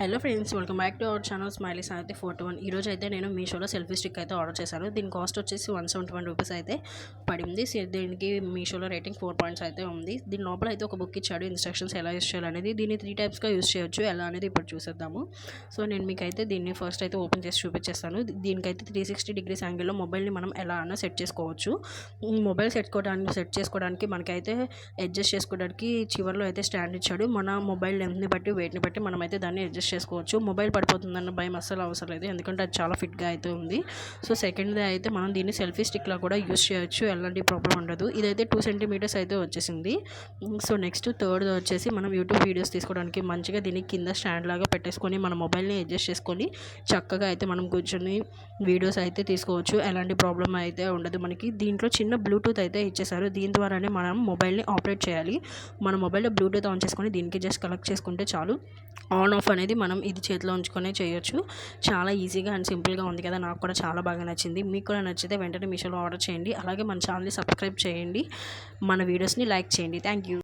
Hello friends welcome back to our channel smiley సాయితే photo one. ఈరోజు అయితే నేను మీషోలో సెల్ఫీ స్టిక్ అయితే ఆర్డర్ చేశాను. దీని కాస్ట్ వచ్చేసి వన్ సెవెంటీ వన్ రూపీస్ అయితే పడింది. సో దీనికి మీషోలో రేటింగ్ ఫోర్ పాయింట్స్ అయితే ఉంది. దీని లోపల అయితే ఒక బుక్ ఇచ్చాడు ఇన్స్ట్రక్షన్స్ ఎలా యూస్ చేయాలనేది. దీన్ని త్రీ టైప్స్గా యూస్ చేయొచ్చు ఎలా అనేది ఇప్పుడు చూసేద్దాము. సో నేను మీకు అయితే దీన్ని ఫస్ట్ అయితే ఓపెన్ చేసి చూపించేస్తాను. దీనికైతే త్రీ సిక్స్టీ డిగ్రీస్ యాంగిల్లో మొబైల్ని మనం ఎలా అన్నా సెట్ చేసుకోవచ్చు. మొబైల్ సెట్ సెట్ చేసుకోవడానికి మనకైతే అడ్జస్ట్ చేసుకోవడానికి చివరిలో అయితే స్టాండ్ ఇచ్చాడు. మన మొబైల్ లెంత్ని బట్టి వెయిట్ని బట్టి మనం అయితే దాన్ని అడ్జస్ట్ చేసుకోవచ్చు. మొబైల్ పడిపోతుందన్న భయం అస్సలు అవసరం లేదు. ఎందుకంటే అది చాలా ఫిట్గా అయితే ఉంది. సో సెకండ్ది అయితే మనం దీన్ని సెల్ఫీ స్టిక్లా కూడా యూస్ చేయొచ్చు. ఎలాంటి ప్రాబ్లం ఉండదు. ఇదైతే టూ సెంటీమీటర్స్ అయితే వచ్చేసింది. సో నెక్స్ట్ థర్డ్ వచ్చేసి మనం యూట్యూబ్ వీడియోస్ తీసుకోవడానికి మంచిగా దీన్ని కింద స్టాండ్ లాగా పెట్టేసుకొని మన మొబైల్ని అడ్జస్ట్ చేసుకొని చక్కగా అయితే మనం కూర్చొని వీడియోస్ అయితే తీసుకోవచ్చు. ఎలాంటి ప్రాబ్లం అయితే ఉండదు మనకి. దీంట్లో చిన్న బ్లూటూత్ అయితే ఇచ్చేసారు దీని ద్వారానే మనం మొబైల్ని ఆపరేట్ చేయాలి. మన మొబైల్లో బ్లూటూత్ ఆన్ చేసుకొని దీనికి జస్ట్ కనెక్ట్ చేసుకుంటే చాలు. ఆన్ ఆఫ్ అనేది మనం ఇది చేతిలో ఉంచుకొని చేయొచ్చు. చాలా ఈజీగా అండ్ సింపుల్గా ఉంది కదా. నాకు కూడా చాలా బాగా నచ్చింది. మీకు కూడా నచ్చితే వెంటనే మీషోలో ఆర్డర్ చేయండి. అలాగే మన ఛానల్ని సబ్స్క్రైబ్ చేయండి. మన వీడియోస్ని లైక్ చేయండి. Thank you